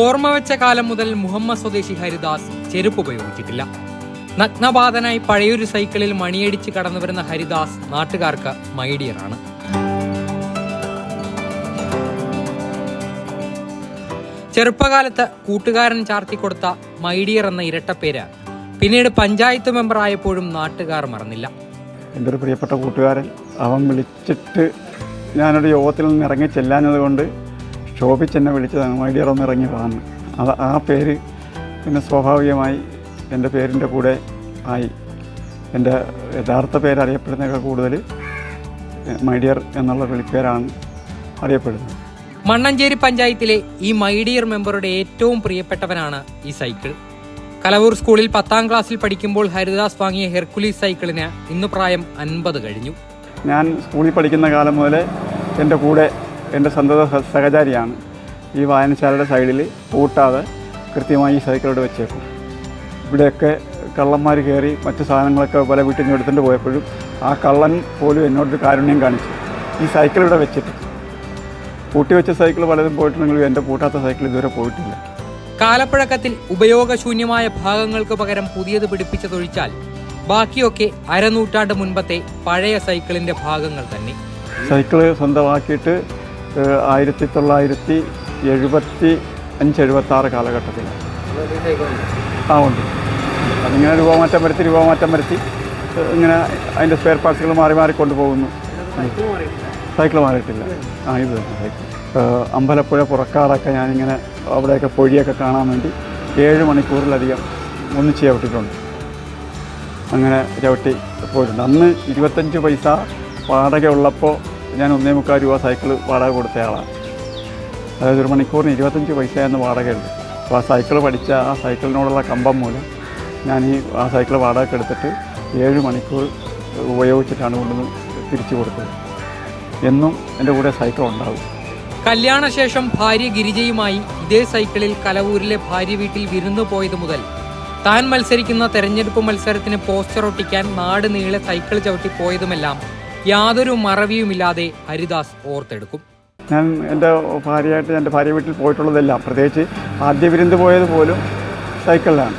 ഓർമ്മ വെച്ച കാലം മുതൽ മുഹമ്മദ് സ്വദേശി ഹരിദാസ് ചെരുപ്പ് ഉപയോഗിച്ചിട്ടില്ല. നഗ്നപാതനായി പഴയൊരു സൈക്കിളിൽ മണിയടിച്ച് കടന്നു വരുന്ന ഹരിദാസ് നാട്ടുകാർക്ക് മൈഡിയറാണ്. ചെറുപ്പകാലത്ത് കൂട്ടുകാരൻ ചാർത്തിക്കൊടുത്ത മൈഡിയർ എന്ന ഇരട്ട പേര് പിന്നീട് പഞ്ചായത്ത് മെമ്പറായപ്പോഴും നാട്ടുകാർ മറന്നില്ല. എന്റെ ഒരു പ്രിയപ്പെട്ട കൂട്ടുകാരൻ അവൻ വിളിച്ചിട്ട് ഞാനൊരു യോഗത്തിൽ നിന്ന് ഇറങ്ങി ചെല്ലാഞ്ഞത് കൊണ്ട് ശോഭിച്ചെന്നെ വിളിച്ചതാണ് മൈഡിയർ ഒന്ന് ഇറങ്ങി വാന്ന് അത് ആ പേര് പിന്നെ സ്വാഭാവികമായി എന്റെ പേരിന്റെ കൂടെ ആയി. എന്റെ യഥാർത്ഥ പേര് അറിയപ്പെടുന്നതിനേക്കാൾ കൂടുതൽ മൈഡിയർ എന്നുള്ള വിളിപ്പേരാണ് അറിയപ്പെടുന്നത്. മണ്ണഞ്ചേരി പഞ്ചായത്തിലെ ഈ മൈഡിയർ മെമ്പറുടെ ഏറ്റവും പ്രിയപ്പെട്ടവനാണ് ഈ സൈക്കിൾ. കലവൂർ സ്കൂളിൽ പത്താം ക്ലാസ്സിൽ പഠിക്കുമ്പോൾ ഹരിദാസ് വാങ്ങിയ ഹെർക്കുലീസ് സൈക്കിളിന് ഇന്ന് പ്രായം അൻപത് കഴിഞ്ഞു. ഞാൻ സ്കൂളിൽ പഠിക്കുന്ന കാലം മുതലേ എന്റെ കൂടെ എന്റെ സന്തത സഹചാരിയാണ്. ഈ വായനശാലയുടെ സൈഡിൽ പൂട്ടാതെ കൃത്യമായി ഈ സൈക്കിളോട് വെച്ചേക്കും. ഇവിടെയൊക്കെ കള്ളന്മാർ കയറി മറ്റു സാധനങ്ങളൊക്കെ പല വീട്ടിൽ നിന്ന് എടുത്തുകൊണ്ട് പോയപ്പോഴും ആ കള്ളൻ പോലും എന്നോട് കാരുണ്യം കാണിച്ചു. ഈ സൈക്കിൾ ഇവിടെ വെച്ചിട്ട്. പൂട്ടി വെച്ച സൈക്കിൾ പലതും പോയിട്ടുണ്ടെങ്കിലും എന്റെ പൂട്ടാത്ത സൈക്കിൾ ഇതുവരെ പോയിട്ടില്ല. കാലപ്പഴക്കത്തിൽ ഉപയോഗശൂന്യമായ ഭാഗങ്ങൾക്ക് പകരം പുതിയത് പിടിപ്പിച്ചതൊഴിച്ചാൽ ബാക്കിയൊക്കെ അരനൂറ്റാണ്ട് മുൻപത്തെ പഴയ സൈക്കിളിന്റെ ഭാഗങ്ങൾ തന്നെ. സൈക്കിൾ സ്വന്തമാക്കിയിട്ട് ആയിരത്തി തൊള്ളായിരത്തി എഴുപത്തി അഞ്ച് എഴുപത്തി ആറ് കാലഘട്ടത്തിൽ. ആ ഉണ്ട്. അതിങ്ങനെ രൂപമാറ്റം വരുത്തി രൂപമാറ്റം വരുത്തി ഇങ്ങനെ അതിന്റെ സ്പെയർ പാർട്സുകൾ മാറി മാറി കൊണ്ടുപോകുന്നു. സൈക്കിൾ മാറിയിട്ടില്ല. ആ ഇത് അമ്പലപ്പുഴ പുറക്കാടൊക്കെ ഞാനിങ്ങനെ അവിടെയൊക്കെ പൊഴിയൊക്കെ കാണാൻ വേണ്ടി ഏഴ് മണിക്കൂറിലധികം ഒന്നിച്ച് ചവിട്ടിട്ടുണ്ട് അങ്ങനെ ചവിട്ടി പോയിട്ടുണ്ട്. അന്ന് ഇരുപത്തഞ്ച് പൈസ വാടക ഉള്ളപ്പോൾ ഞാൻ ഒന്നേ മുക്കാൽ രൂപ സൈക്കിൾ വാടക കൊടുത്ത ആളാണ്. അതായത് ഒരു മണിക്കൂറിന് ഇരുപത്തഞ്ച് പൈസ എന്ന വാടകയുണ്ട്. അപ്പോൾ ആ സൈക്കിൾ പഠിച്ച ആ സൈക്കിളിനോടുള്ള കമ്പം മൂലം ഞാൻ ഈ ആ സൈക്കിൾ വാടക എടുത്തിട്ട് ഏഴ് മണിക്കൂർ ഉപയോഗിച്ചിട്ടാണ് കൊണ്ടുവന്ന് തിരിച്ചു കൊടുത്തത്. എന്നും എന്റെ കൂടെ സൈക്കിൾ ഉണ്ടാകും കല്യാണശേഷം ഭാര്യ ഗിരിജയുമായി ഇതേ സൈക്കിളിൽ കലവൂരിലെ ഭാര്യ വീട്ടിൽ വിരുന്നു പോയത് മുതൽ താൻ മത്സരിക്കുന്ന തെരഞ്ഞെടുപ്പ് മത്സരത്തിന് പോസ്റ്റർ ഒട്ടിക്കാൻ നാട് നീളെ സൈക്കിൾ ചവിട്ടി പോയതുമെല്ലാം യാതൊരു മറവിയുമില്ലാതെ ഹരിദാസ് ഓർത്തെടുക്കും. ഞാൻ എന്റെ ഭാര്യയായിട്ട് എന്റെ ഭാര്യ വീട്ടിൽ പോയിട്ടുള്ളതെല്ലാം. പ്രത്യേകിച്ച് ആദ്യ വിരുന്ന് പോയത് പോലും സൈക്കിളിലാണ്.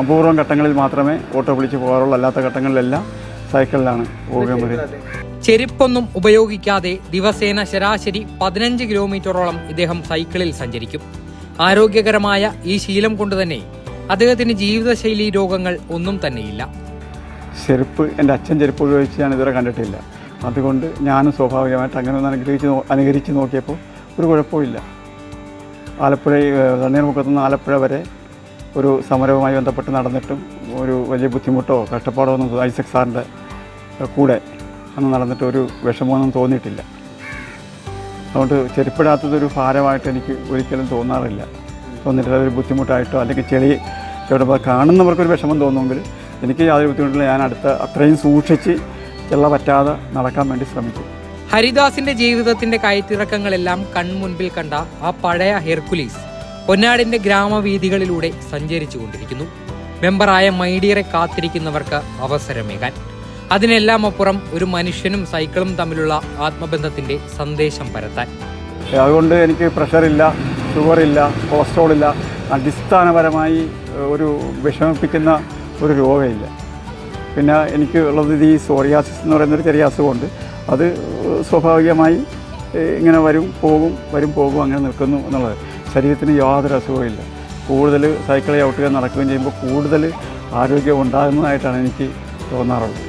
അപൂർവം ഘട്ടങ്ങളിൽ മാത്രമേ ഓട്ടോ വിളിച്ച് പോകാറുള്ളൂ. അല്ലാത്ത ഘട്ടങ്ങളിലെല്ലാം സൈക്കിളിലാണ് പോകുന്നത് ചെരുപ്പൊന്നും ഉപയോഗിക്കാതെ ദിവസേന ശരാശരി പതിനഞ്ച് കിലോമീറ്ററോളം ഇദ്ദേഹം സൈക്കിളിൽ സഞ്ചരിക്കും. ആരോഗ്യകരമായ ഈ ശീലം കൊണ്ട് തന്നെ അദ്ദേഹത്തിന് ജീവിതശൈലി രോഗങ്ങൾ ഒന്നും തന്നെയില്ല. ചെരുപ്പ് എന്റെ അച്ഛൻ ചെരുപ്പ് ഉപയോഗിച്ച് ഞാൻ ഇതുവരെ കണ്ടിട്ടില്ല. അതുകൊണ്ട് ഞാനും സ്വാഭാവികമായിട്ട് അങ്ങനെ ഒന്ന് അനുഗ്രഹിച്ച് അനുകരിച്ച് നോക്കിയപ്പോൾ ഒരു കുഴപ്പമില്ല ആലപ്പുഴ ഏഹ്, തണ്ണീർമുക്കത്ത് നിന്ന് ആലപ്പുഴ വരെ ഒരു സമരവുമായി ബന്ധപ്പെട്ട് നടന്നിട്ടും ഒരു വലിയ ബുദ്ധിമുട്ടോ കഷ്ടപ്പാടോ ഒന്നും ഐസക് സാറിന്റെ കൂടെ അന്ന് നടന്നിട്ട് ഒരു വിഷമമൊന്നും തോന്നിയിട്ടില്ല. അതുകൊണ്ട് ചെരുപ്പിടാത്തതൊരു ഭാരമായിട്ട് എനിക്ക് ഒരിക്കലും തോന്നാറില്ല. തോന്നിയിട്ടില്ല. അതൊരു ബുദ്ധിമുട്ടായിട്ടോ അല്ലെങ്കിൽ ചെളി ചവിടുമ്പോൾ കാണുന്നവർക്കൊരു വിഷമം തോന്നുമെങ്കിൽ എനിക്ക് യാതൊരു ബുദ്ധിമുട്ടില്ല. ഞാൻ അടുത്ത അത്രയും സൂക്ഷിച്ച് ചെള്ള പറ്റാതെ നടക്കാൻ വേണ്ടി ശ്രമിച്ചു. ഹരിദാസിന്റെ ജീവിതത്തിന്റെ കയറ്റിറക്കങ്ങളെല്ലാം കൺമുൻപിൽ കണ്ട ആ പഴയ ഹെർക്കുലീസ് പൊന്നാടിന്റെ ഗ്രാമവീഥികളിലൂടെ സഞ്ചരിച്ചു കൊണ്ടിരിക്കുന്നു മെമ്പറായ മൈഡിയറെ കാത്തിരിക്കുന്നവർക്ക് അവസരമേകാൻ. അതിനെല്ലാം അപ്പുറം ഒരു മനുഷ്യനും സൈക്കിളും തമ്മിലുള്ള ആത്മബന്ധത്തിന്റെ സന്ദേശം പരത്താൻ. അതുകൊണ്ട് എനിക്ക് പ്രഷറില്ല ഷുഗറില്ല കൊളസ്ട്രോൾ ഇല്ല. അടിസ്ഥാനപരമായി ഒരു വിഷമിപ്പിക്കുന്ന ഒരു രോഗമില്ല. പിന്നെ എനിക്ക് ഉള്ളത് ഈ സോറിയാസിസ് എന്ന് പറയുന്നൊരു ചെറിയ അസുഖമുണ്ട്. അത് സ്വാഭാവികമായി ഇങ്ങനെ വരും പോകും വരും പോകും അങ്ങനെ നിൽക്കുന്നു എന്നുള്ളത്. ശരീരത്തിന് യാതൊരു അസുഖമില്ല കൂടുതൽ സൈക്കിൾ ചവിട്ടുകയും നടക്കുകയും ചെയ്യുമ്പോൾ കൂടുതൽ ആരോഗ്യം ഉണ്ടാകുന്നതായിട്ടാണ് എനിക്ക് തോന്നാറുള്ളത്.